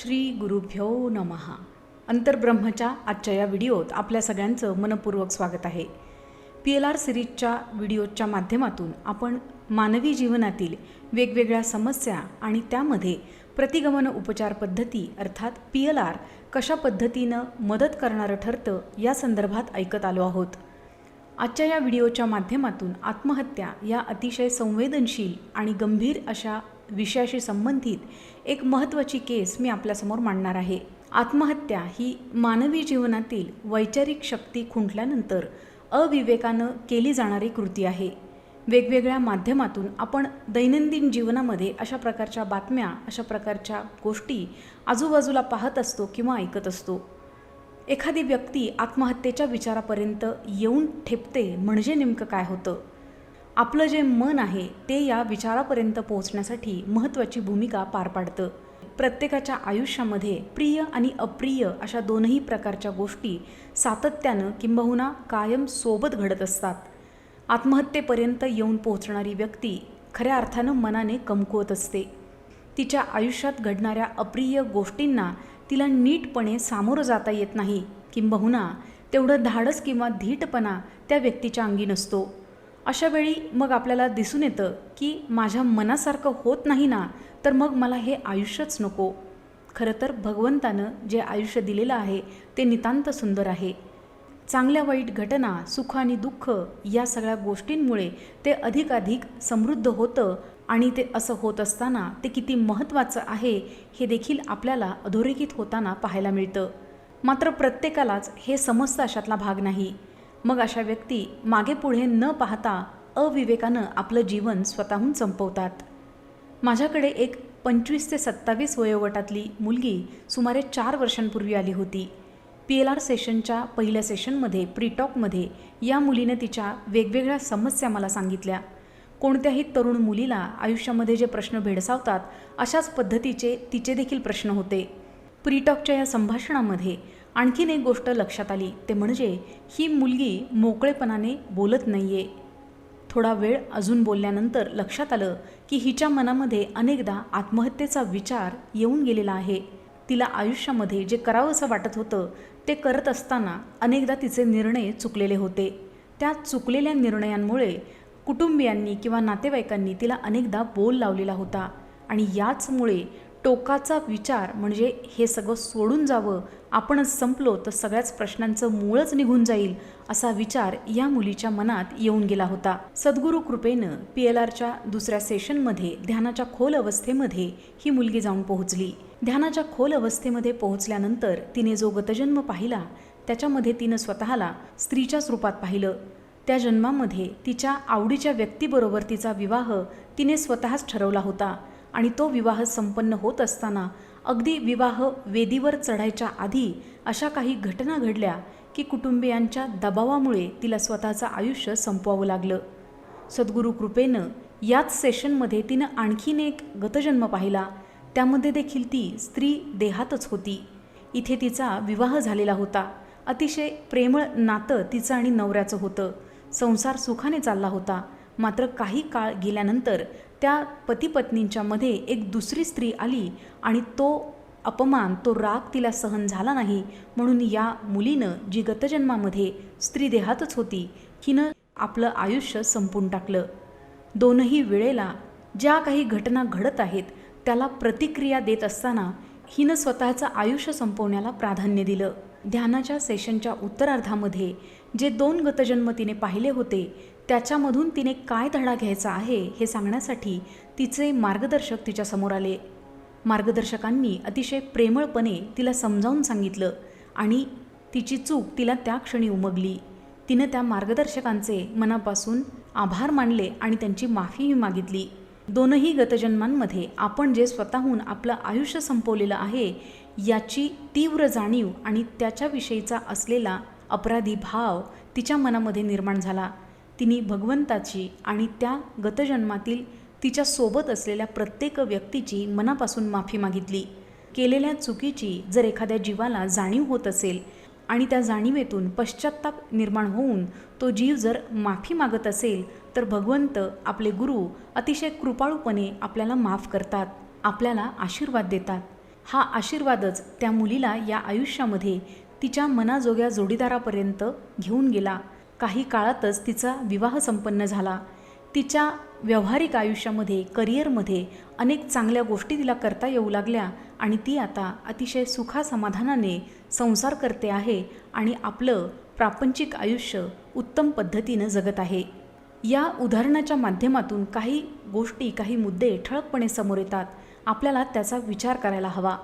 श्री गुरुभ्यो नमहा अंतर्ब्रह्मच्या आजच्या या व्हिडिओत आपल्या सगळ्यांचं मनपूर्वक स्वागत आहे. पी एल आर सिरीजच्या व्हिडिओच्या माध्यमातून आपण मानवी जीवनातील वेगवेगळ्या समस्या आणि त्यामध्ये प्रतिगमन उपचार पद्धती अर्थात पी एल आर कशा पद्धतीनं मदत करणारं ठरतं या संदर्भात ऐकत आलो आहोत. आजच्या या व्हिडिओच्या माध्यमातून आत्महत्या या अतिशय संवेदनशील आणि गंभीर अशा विषयाशी संबंधित एक महत्त्वाची केस मी आपल्यासमोर मांडणार आहे. आत्महत्या ही मानवी जीवनातील वैचारिक शक्ती खुंटल्यानंतर अविवेकानं केली जाणारी कृती आहे. वेगवेगळ्या माध्यमातून आपण दैनंदिन जीवनामध्ये अशा प्रकारच्या बातम्या अशा प्रकारच्या गोष्टी आजूबाजूला पाहत असतो किंवा ऐकत असतो. एखादी व्यक्ती आत्महत्येच्या विचारापर्यंत येऊन ठेपते म्हणजे नेमकं काय होतं? आपलं जे मन आहे ते या विचारापर्यंत पोहोचण्यासाठी महत्त्वाची भूमिका पार पाडतं. प्रत्येकाच्या आयुष्यामध्ये प्रिय आणि अप्रिय अशा दोनही प्रकारच्या गोष्टी सातत्यानं किंबहुना कायम सोबत घडत असतात. आत्महत्येपर्यंत येऊन पोहोचणारी व्यक्ती खऱ्या अर्थानं मनाने कमकुवत असते. तिच्या आयुष्यात घडणाऱ्या अप्रिय गोष्टींना तिला नीटपणे सामोरं जाता येत नाही. किंबहुना तेवढं धाडस किंवा धीटपणा त्या व्यक्तीच्या अंगी नसतो. अशा वेळी मग आपल्याला दिसून येतं की माझ्या मनासारखं होत नाही ना तर मग मला हे आयुष्यच नको. खरं तर भगवंतानं जे आयुष्य दिलेलं आहे ते नितांत सुंदर आहे. चांगल्या वाईट घटना सुख आणि दुःख या सगळ्या गोष्टींमुळे ते अधिकाधिक समृद्ध होतं आणि ते असं होत असताना ते किती महत्त्वाचं आहे हे देखील आपल्याला अधोरेखित होताना पाहायला मिळतं. मात्र प्रत्येकालाच हे समजतं अशातला भाग नाही. मग अशा व्यक्ती मागे पुढे न पाहता अविवेकानं आपलं जीवन स्वतःहून संपवतात. माझ्याकडे एक पंचवीस ते सत्तावीस वयोगटातली मुलगी सुमारे चार वर्षांपूर्वी आली होती. पी एल आर सेशनच्या पहिल्या सेशनमध्ये प्रीटॉकमध्ये या मुलीनं तिच्या वेगवेगळ्या समस्या मला सांगितल्या. कोणत्याही तरुण मुलीला आयुष्यामध्ये जे प्रश्न भेडसावतात अशाच पद्धतीचे तिचे देखील प्रश्न होते. प्रीटॉकच्या या संभाषणामध्ये आणखीन एक गोष्ट लक्षात आली ते म्हणजे ही मुलगी मोकळेपणाने बोलत नाही आहे थोडा वेळ अजून बोलल्यानंतर लक्षात आलं की हिच्या मनामध्ये अनेकदा आत्महत्येचा विचार येऊन गेलेला आहे. तिला आयुष्यामध्ये जे करावंसं वाटत होतं ते करत असताना अनेकदा तिचे निर्णय चुकलेले होते. त्या चुकलेल्या निर्णयांमुळे कुटुंबियांनी किंवा नातेवाईकांनी तिला अनेकदा बोल लावलेला होता आणि याचमुळे टोकाचा विचार म्हणजे हे सगळं सोडून जावं आपणच संपलो तर सगळ्याच प्रश्नांचं मूळच निघून जाईल असा विचार या मुलीच्या मनात येऊन गेला होता. सद्गुरू कृपेनं पी एल आरच्या दुसऱ्या सेशनमध्ये ध्यानाच्या खोल अवस्थेमध्ये ही मुलगी जाऊन पोहोचली. ध्यानाच्या खोल अवस्थेमध्ये पोहोचल्यानंतर तिने जो गतजन्म पाहिला त्याच्यामध्ये तिनं स्वतःला स्त्रीच्याच रूपात पाहिलं. त्या जन्मामध्ये तिच्या आवडीच्या व्यक्तीबरोबर तिचा विवाह तिने स्वतःच ठरवला होता. आणि तो विवाह संपन्न होत असताना अगदी विवाह वेदीवर चढायच्या आधी अशा काही घटना घडल्या की कुटुंबियांच्या दबावामुळे तिला स्वतःचं आयुष्य संपवावं लागलं. सद्गुरू कृपेनं याच सेशनमध्ये तिनं आणखीन एक गतजन्म पाहिला. त्यामध्ये देखील ती स्त्री देहातच होती. इथे तिचा विवाह झालेला होता. अतिशय प्रेमळ नातं तिचं आणि नवऱ्याचं होतं. संसार सुखाने चालला होता. मात्र काही काळ गेल्यानंतर त्या पतीपत्नींच्यामध्ये एक दुसरी स्त्री आली आणि तो अपमान तो राग तिला सहन झाला नाही म्हणून या मुलीनं जी गतजन्मामध्ये स्त्री देहातच होती हिनं आपलं आयुष्य संपून टाकलं. दोनही वेळेला ज्या काही घटना घडत आहेत त्याला प्रतिक्रिया देत असताना हिनं स्वतःचं आयुष्य संपवण्याला प्राधान्य दिलं. ध्यानाच्या सेशनच्या उत्तरार्धामध्ये जे दोन गतजन्म तिने पाहिले होते त्याच्यामधून तिने काय धडा घ्यायचा आहे हे सांगण्यासाठी तिचे मार्गदर्शक तिच्यासमोर आले. मार्गदर्शकांनी अतिशय प्रेमळपणे तिला समजावून सांगितलं आणि तिची चूक तिला त्या क्षणी उमगली. तिनं त्या मार्गदर्शकांचे मनापासून आभार मानले आणि त्यांची माफीही मागितली. दोनही गतजन्मांमध्ये आपण जे स्वतःहून आपलं आयुष्य संपवलेलं आहे याची तीव्र जाणीव आणि त्याच्याविषयीचा असलेला अपराधी भाव तिच्या मनामध्ये निर्माण झाला. तिने भगवंताची आणि त्या गतजन्मातील तिच्या सोबत असलेल्या प्रत्येक व्यक्तीची मनापासून माफी मागितली. केलेल्या चुकीची जर एखाद्या जीवाला जाणीव होत असेल आणि त्या जाणीवेतून पश्चाताप निर्माण होऊन तो जीव जर माफी मागत असेल तर भगवंत आपले गुरु अतिशय कृपाळूपणे आपल्याला माफ करतात आपल्याला आशीर्वाद देतात. हा आशीर्वादच त्या मुलीला या आयुष्यामध्ये तिच्या मनाजोग्या जोडीदारापर्यंत घेऊन गेला. काही काळातच तिचा विवाह संपन्न झाला. तिच्या व्यावहारिक आयुष्यामध्ये करिअरमध्ये अनेक चांगल्या गोष्टी तिला करता येऊ लागल्या आणि ती आता अतिशय सुखासमाधानाने संसार करते आहे आणि आपलं प्रापंचिक आयुष्य उत्तम पद्धतीनं जगत आहे. या उदाहरणाच्या माध्यमातून काही गोष्टी काही मुद्दे ठळकपणे समोर येतात. आपल्याला त्याचा विचार करायला हवा.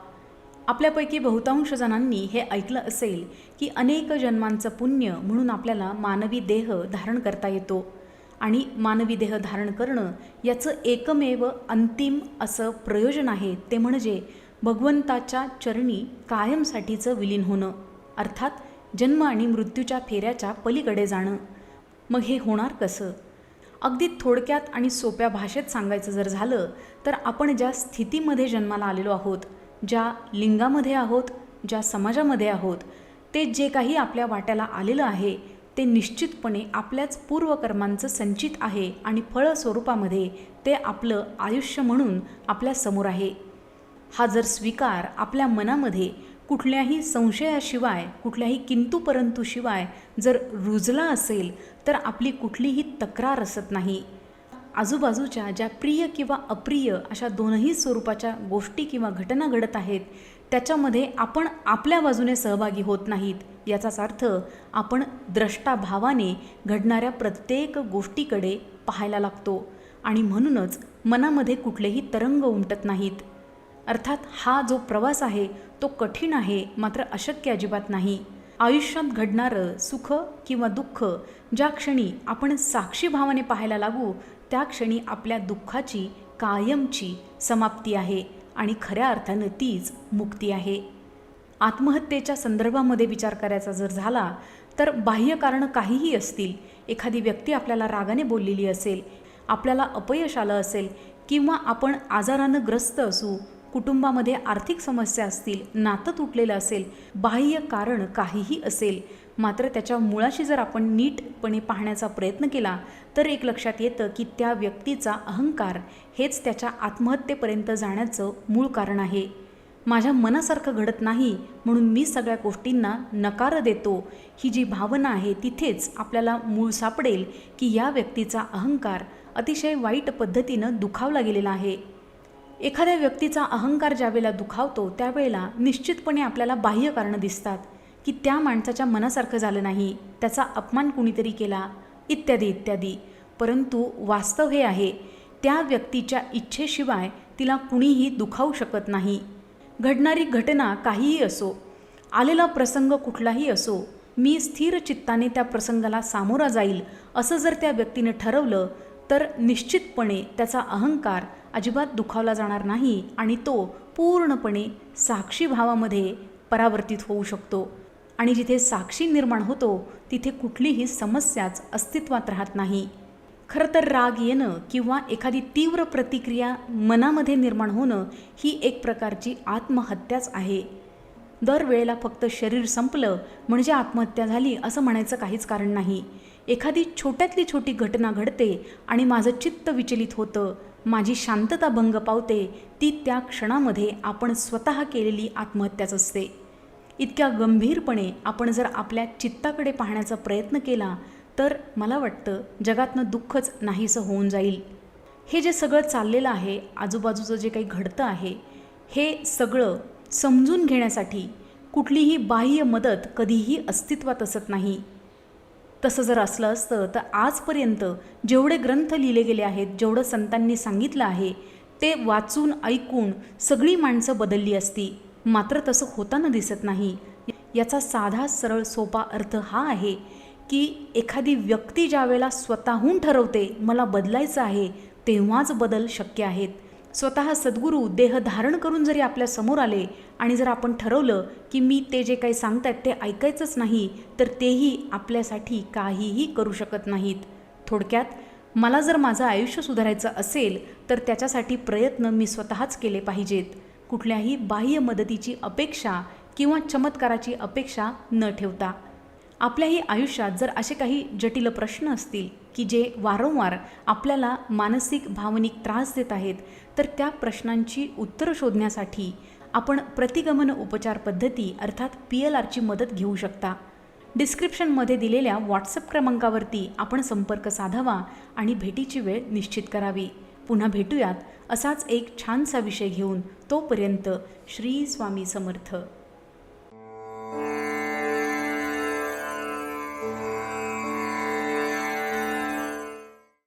आपल्यापैकी बहुतांश जणांनी हे ऐकलं असेल की अनेक जन्मांचं पुण्य म्हणून आपल्याला मानवी देह धारण करता येतो. आणि मानवी देह धारण करणं याचं एकमेव अंतिम असं प्रयोजन आहे ते म्हणजे भगवंताच्या चरणी कायमसाठीचं विलीन होणं अर्थात जन्म आणि मृत्यूच्या फेऱ्याच्या पलीकडे जाणं. मग हे होणार कसं? अगदी थोडक्यात आणि सोप्या भाषेत सांगायचं जर झालं तर आपण ज्या स्थितीमध्ये जन्माला आलेलो आहोत ज्या लिंगामध्ये आहोत ज्या समाजामध्ये आहोत ते जे काही आपल्या वाट्याला आलेलं आहे ते निश्चितपणे आपल्याच पूर्वकर्मांचं संचित आहे आणि फळ स्वरूपामध्ये ते आपलं आयुष्य म्हणून आपल्यासमोर आहे. हा जर स्वीकार आपल्या मनामध्ये कुठल्याही संशयाशिवाय कुठल्याही किंतू परंतुशिवाय जर रुजला असेल तर आपली कुठलीही तक्रार असत नाही. आजूबाजूच्या ज्या प्रिय किंवा अप्रिय अशा दोनही स्वरूपाच्या गोष्टी किंवा घटना घडत आहेत त्याच्यामध्ये आपण आपल्या बाजूने सहभागी होत नाहीत याचाच अर्थ आपण द्रष्टाभावाने घडणाऱ्या प्रत्येक गोष्टीकडे पाहायला लागतो आणि म्हणूनच मनामध्ये कुठलेही तरंग उमटत नाहीत. अर्थात हा जो प्रवास आहे तो कठीण आहे मात्र अशक्य अजिबात नाही. आयुष्यात घडणारं सुख किंवा दुःख ज्या क्षणी आपण साक्षी भावाने पाहायला लागू त्या क्षणी आपल्या दुःखाची कायमची समाप्ती आहे आणि खऱ्या अर्थानं तीच मुक्ती आहे. आत्महत्येच्या संदर्भामध्ये विचार करायचा जर झाला तर बाह्य कारणं काहीही असतील एखादी व्यक्ती आपल्याला रागाने बोललेली असेल आपल्याला अपयश आलं असेल किंवा आपण आजारानं ग्रस्त असू कुटुंबामध्ये आर्थिक समस्या असतील नातं तुटलेलं असेल बाह्य कारण काहीही असेल मात्र त्याच्या मुळाशी जर आपण नीटपणे पाहण्याचा प्रयत्न केला तर एक लक्षात येतं की त्या व्यक्तीचा अहंकार हेच त्याच्या आत्महत्येपर्यंत जाण्याचं मूळ कारण आहे. माझ्या मनासारखं घडत नाही म्हणून मी सगळ्या गोष्टींना नकार देतो. ही जी भावना आहे तिथेच आपल्याला मूळ सापडेल की या व्यक्तीचा अहंकार अतिशय वाईट पद्धतीनं दुखावला गेलेला आहे. एखाद्या व्यक्तीचा अहंकार ज्यावेळेला दुखावतो त्यावेळेला निश्चितपणे आपल्याला बाह्य कारणं दिसतात. की त्या माणसाच्या मनासारखं झालं नाही त्याचा अपमान कुणीतरी केला इत्यादी इत्यादी. परंतु वास्तव हे आहे त्या व्यक्तीच्या इच्छेशिवाय तिला कुणीही दुखावू शकत नाही. घडणारी घटना काहीही असो आलेला प्रसंग कुठलाही असो मी स्थिर चित्ताने त्या प्रसंगाला सामोरा जाईल असं जर त्या व्यक्तीने ठरवलं तर निश्चितपणे त्याचा अहंकार अजिबात दुखावला जाणार नाही आणि तो पूर्णपणे साक्षी भावामध्ये परावर्तित होऊ शकतो. आणि जिथे साक्षी निर्माण होतो तिथे कुठलीही समस्याच अस्तित्वात राहत नाही. खरं तर राग येणं किंवा एखादी तीव्र प्रतिक्रिया मनामध्ये निर्माण होणं ही एक प्रकारची आत्महत्याच आहे. दरवेळेला फक्त शरीर संपलं म्हणजे आत्महत्या झाली असं म्हणायचं काहीच कारण नाही. एखादी छोट्यातली छोटी घटना घडते आणि माझं चित्त विचलित होतं माझी शांतता भंग पावते ती त्या क्षणामध्ये आपण स्वतः केलेली आत्महत्याच असते. इतक्या गंभीरपणे आपण जर आपल्या चित्ताकडे पाहण्याचा प्रयत्न केला तर मला वाटतं जगातनं दुःखच नाहीसं होऊन जाईल. हे जे सगळं चाललेलं आहे आजूबाजूचं जे काही घडतं आहे हे सगळं समजून घेण्यासाठी कुठलीही बाह्य मदत कधीही अस्तित्वात असत नाही. तसं जर असलं असतं तर आजपर्यंत जेवढे ग्रंथ लिहिले गेले आहेत जेवढं संतांनी सांगितलं आहे ते वाचून ऐकून सगळी माणसं बदलली असती. मात्र तसं होताना दिसत नाही. याचा साधा सरळ सोपा अर्थ हा आहे की एखादी व्यक्ती ज्यावेळेला स्वतःहून ठरवते मला बदलायचं आहे तेव्हाच बदल शक्य आहेत. स्वतः सद्गुरू देह धारण करून जरी आपल्यासमोर आले आणि जर आपण ठरवलं की मी ते जे काही सांगतायत ते ऐकायचंच नाही तर तेही आपल्यासाठी काहीही करू शकत नाहीत. थोडक्यात मला जर माझं आयुष्य सुधारायचं असेल तर त्याच्यासाठी प्रयत्न मी स्वतःच केले पाहिजेत. कुठल्याही बाह्य मदतीची अपेक्षा किंवा चमत्काराची अपेक्षा न ठेवता. आपल्याही आयुष्यात जर असे काही जटिल प्रश्न असतील की जे वारंवार आपल्याला मानसिक भावनिक त्रास देत आहेत तर त्या प्रश्नांची उत्तरं शोधण्यासाठी आपण प्रतिगमन उपचार पद्धती अर्थात पी एल आरची मदत घेऊ शकता. डिस्क्रिप्शनमध्ये दिलेल्या व्हॉट्सअप क्रमांकावरती आपण संपर्क साधावा आणि भेटीची वेळ निश्चित करावी. पुन्हा भेटूयात असाच एक छानसा विषय घेऊन तोपर्यंत श्री स्वामी समर्थ.